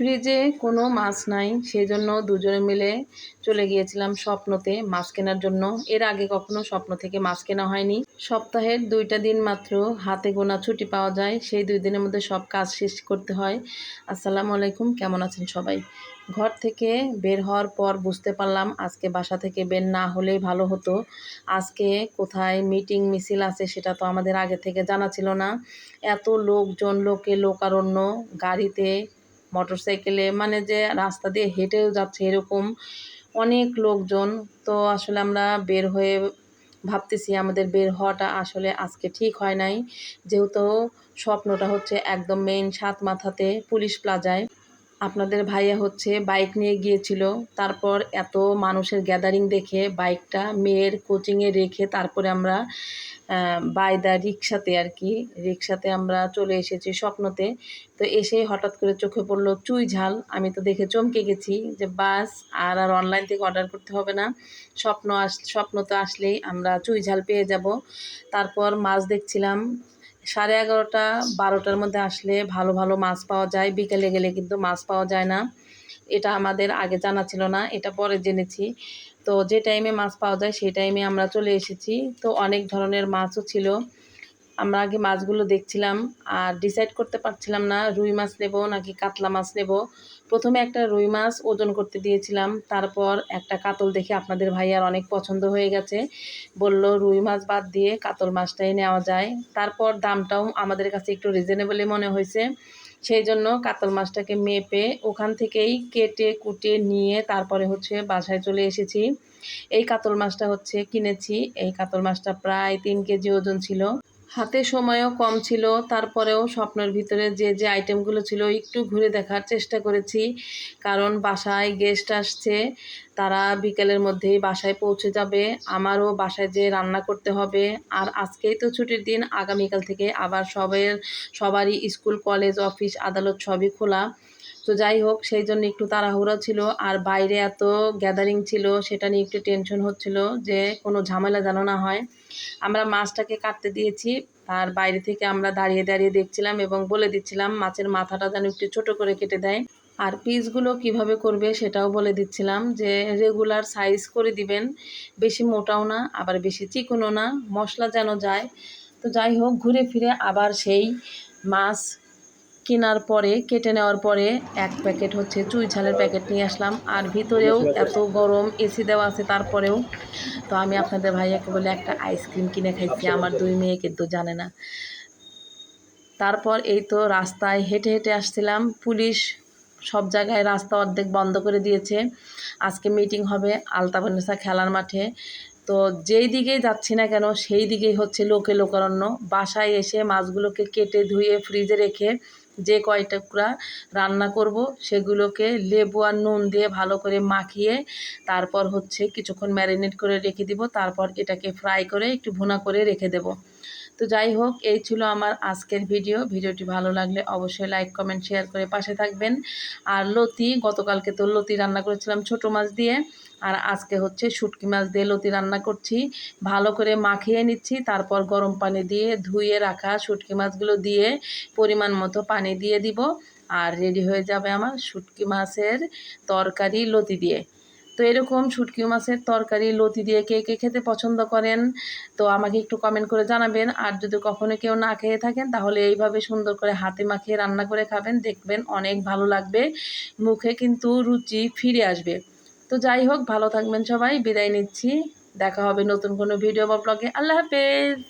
ফ্রিজে কোনো মাছ নাই সেই জন্য দুজনে মিলে চলে গিয়েছিলাম স্বপ্নতে মাছ কেনার জন্য। এর আগে কখনো স্বপ্ন থেকে মাছ কেনা হয়নি। সপ্তাহের দুইটা দিন মাত্র হাতে গোনা ছুটি পাওয়া যায়, সেই দুই দিনের মধ্যে সব কাজ শেষ করতে হয়। আসসালামু আলাইকুম, কেমন আছেন সবাই? ঘর থেকে বের হওয়ার পর বুঝতে পারলাম আজকে বাসা থেকে বের না হলেই ভালো হতো। আজকে কোথায় মিটিং মিছিল আছে সেটা তো আমাদের আগে থেকে জানা ছিল না। এত লোকজন, লোকে, লোকারণ্য, গাড়িতে মোটরসাইকেলে মানে যে রাস্তা দিয়ে হেঁটেও যাচ্ছে এরকম অনেক লোকজন। তো আসলে আমরা বের হয়ে ভাবতেছি আমাদের বের হওয়াটা আসলে আজকে ঠিক হয় নাই। যেহেতু স্বপ্নটা হচ্ছে একদম মেইন সাত মাথাতে পুলিশ প্লাজায়। আপনাদের ভাইয়া হচ্ছে বাইক নিয়ে গিয়েছিল, তারপর এত মানুষের গ্যাদারিং দেখে বাইকটা মেয়ের কোচিংয়ে রেখে তারপরে আমরা বাই দ্য রিক্সাতে আর কি। রিক্সাতে আমরা চলে এসেছি স্বপ্নতে। তো এসে হঠাৎ করে চোখে পড়ল চুই ঝাল। আমি তো দেখে চমকে গেছি যে, বাস, আর আর অনলাইন থেকে অর্ডার করতে হবে না। স্বপ্ন আস, স্বপ্ন তো আসলেই আমরা চুই ঝাল পেয়ে যাব। তারপর মাছ দেখছিলাম। সাড়ে এগারোটা, বারোটার মধ্যে আসলে ভালো ভালো মাছ পাওয়া যায়। বিকেলে গেলে কিন্তু মাছ পাওয়া যায় না। এটা আমাদের আগে জানা ছিল না, এটা পরে জেনেছি। তো যে টাইমে মাছ পাওয়া যায়, সেই টাইমে আমরা চলে এসেছি। তো অনেক ধরনের মাছও ছিল। আমরা আগে মাছগুলো দেখছিলাম, আর ডিসাইড করতে পারছিলাম না, রুই মাছ নেব নাকি কাতলা মাছ নেব। প্রথমে একটা রুই মাছ ওজন করতে দিয়েছিলাম, তারপর একটা কাতল দেখে আপনাদের ভাইয়ার অনেক পছন্দ হয়ে গেছে। বলল, রুই মাছ বাদ দিয়ে কাতল মাছটাই নেওয়া যায়। তারপর দামটাও আমাদের কাছে একটু রিজনেবলই মনে হয়েছে। সেই জন্য কাতল মাছটাকে মেপে ওখান থেকেই কেটে, কুটে নিয়ে তারপরে হচ্ছে বাসায় চলে এসেছি। এই কাতল মাছটা হচ্ছে কিনেছি। এই কাতল মাছটা প্রায় তিন কেজি ওজন ছিল। হাতে সময়ও কম ছিল, তারপরেও স্বপ্নের ভিতরে যে যে আইটেমগুলো ছিল একটু ঘুরে দেখার চেষ্টা করেছি। কারণ বাসায় গেস্ট আসছে, তারা বিকেলের মধ্যেই বাসায় পৌঁছে যাবে, আমারও বাসায় যে রান্না করতে হবে। আর আজকেই তো ছুটির দিন, আগামীকাল থেকে আবার সবের, সবারই স্কুল, কলেজ, অফিস, আদালত সবই খোলা। তো যাই হোক, সেই জন্য একটু তাড়াহুড়া ছিল। আর বাইরে এত গ্যাদারিং ছিল, সেটা নিয়ে একটু টেনশন হচ্ছিল যে কোনো ঝামেলা যেন না হয়। আমরা মাছটাকে কাটতে দিয়েছি আর বাইরে থেকে আমরা দাঁড়িয়ে দাঁড়িয়ে দেখছিলাম এবং বলে দিচ্ছিলাম, মাছের মাথাটা যেন একটু ছোট করে কেটে দেয়। আর পিসগুলো কীভাবে করবে সেটাও বলে দিচ্ছিলাম যে রেগুলার সাইজ করে দিবেন, বেশি মোটাও না, আবার বেশি চিকনও না, মশলা যেন যায়। তো যাই হোক, ঘুরে ফিরে আবার সেই মাছ কেনার পরে, কেটে নেওয়ার পরে এক প্যাকেট হচ্ছে চুই ঝালের প্যাকেট নিয়ে আসলাম। আর ভিতরেও এত গরম এসি দেওয়া আছে, তারপরেও। তো আমি আপনাদের ভাইয়াকে বলে একটা আইসক্রিম কিনে খাইছি, আমার দুই মেয়ে কিন্তু জানে না। তারপর এই তো রাস্তায় হেঁটে হেঁটে আসছিলাম। পুলিশ সব জায়গায় রাস্তা অর্ধেক বন্ধ করে দিয়েছে। আজকে মিটিং হবে আলতা আলতাবানেসা খেলার মাঠে। তো যেই দিকেই যাচ্ছি না কেন, সেই দিকেই হচ্ছে লোকে লোকারণ্য। বাসায় এসে মাছগুলোকে কেটে ধুয়ে ফ্রিজে রেখে যে কয় টুকরা রান্না করব সেগুলোকে লেবু আর নুন দিয়ে ভালো করে মাখিয়ে তারপর হচ্ছে কিছুক্ষণ ম্যারিনেট করে রেখে দিব। তারপর এটাকে ফ্রাই করে একটু ভুনা করে রেখে দেব। তো যাই হোক, এই ছিল আমার আজকের ভিডিও। ভিডিওটি ভালো লাগলে অবশ্যই লাইক কমেন্ট শেয়ার করে পাশে থাকবেন। আর লতি, গতকালকে তো লতি রান্না করেছিলাম ছোট মাছ দিয়ে। আর আজকে হচ্ছে শুটকি মাছ দিয়ে লতি রান্না করছি। ভালো করে মাখিয়ে নিচ্ছি, তারপর গরম পানি দিয়ে ধুয়ে রাখা শুটকি মাছগুলো দিয়ে পরিমাণ মতো পানি দিয়ে দিব। আর রেডি হয়ে যাবে আমার শুটকি মাছের তরকারি লতি দিয়ে। তো এরকম শুটকি মাছের তরকারি, লতি দিয়ে কে কে খেতে পছন্দ করেন, তো আমাকে একটু কমেন্ট করে জানাবেন। আর যদি কখনো কেউ না খেয়ে থাকেন, তাহলে এইভাবে সুন্দর করে হাতে মাখিয়ে রান্না করে খাবেন। দেখবেন অনেক ভালো লাগবে, মুখে কিন্তু রুচি ফিরে আসবে। তো যাই হোক, ভালো থাকবেন সবাই, বিদায় নিচ্ছি। দেখা হবে নতুন কোনো ভিডিও বা ব্লগে আল্লাহ হাফেজ!